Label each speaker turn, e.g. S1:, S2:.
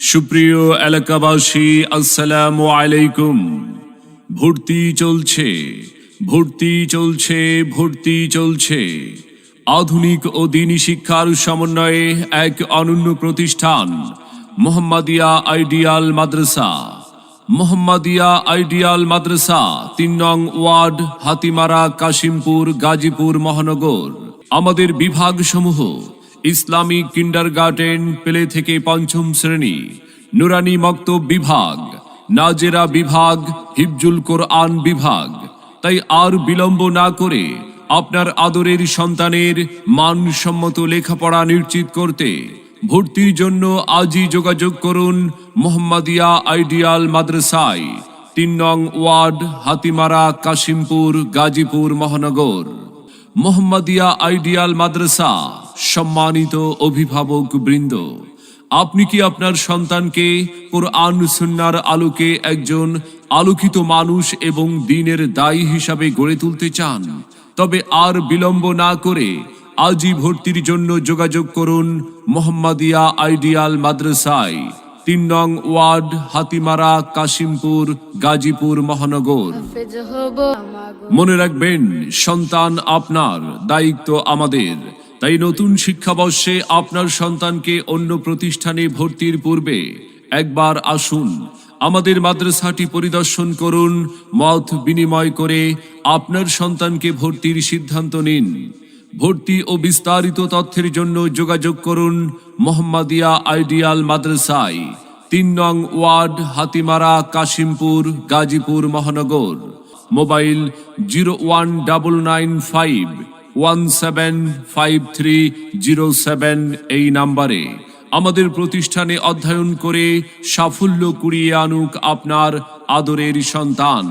S1: সুপ্রিয় এলাকাবাসী, আসসালামু আলাইকুম। ভর্তি চলছে ভর্তি চলছে ভর্তি চলছে। আধুনিক ও দিনী শিক্ষার সমন্বয়ে এক অনন্য প্রতিষ্ঠান, মোহাম্মদিয়া আইডিয়াল মাদ্রাসা। মোহাম্মদিয়া আইডিয়াল মাদ্রাসা, তিন নং ওয়ার্ড, হাতিমারা, কাশিমপুর, গাজীপুর, মহানগর। আমাদের বিভাগসমূহ ইসলামিক কিন্ডার গার্ডেন প্লে থেকে পঞ্চম শ্রেণি, নুরানি মক্তব বিভাগ, নাজেরা বিভাগ, হিফজুল কোরআন বিভাগ। তাই আর বিলম্ব না করে আপনার আদরের সন্তানের মানসম্মত লেখাপড়া নিশ্চিত করতে ভর্তির জন্য আজই যোগাযোগ করুন মোহাম্মদিয়া আইডিয়াল মাদ্রাসায়, তিন নং ওয়ার্ড, হাতিমারা, কাশিমপুর, গাজীপুর, মহানগর। মোহাম্মদিয়া আইডিয়াল মাদ্রাসা সম্মানিত অভিভাবক বৃন্দ আপনি কি আপনার সন্তানকে কোরআন সুন্নার আলোকে একজন আলোকিত মানুষ এবং দিনের দায়ী হিসাবে গড়ে তুলতে চান? তবে আর বিলম্ব না করে আজই ভর্তির জন্য যোগাযোগ করুন মোহাম্মদিয়া আইডিয়াল মাদ্রাসায় তিন নং ওয়ার্ড হাতিমারা কাশিমপুর গাজীপুর মহানগর। মনে রাখবেন সন্তান আপনার দায়িত্ব আমাদের। তাই নতুন শিক্ষাবর্ষে আপনার সন্তানকে অন্য প্রতিষ্ঠানে ভর্তির পূর্বে একবার আসুন, আমাদের মাদ্রাসাটি পরিদর্শন করুন, মত বিনিময় করে আপনার সন্তানকে ভর্তির সিদ্ধান্ত নিন। ভর্তি ও বিস্তারিত তথ্যের জন্য যোগাযোগ করুন মোহাম্মদিয়া আইডিয়াল মাদ্রাসায়, তিন নং ওয়ার্ড, হাতিমারা, কাশিমপুর, গাজীপুর, মহানগর। Mobile zero one double nine five one seven five three zero seven এই নাম্বারে আমাদের প্রতিষ্ঠানে অধ্যয়ন করে সাফল্য কুড়িয়ে আনুক আপনার আদরের সন্তান।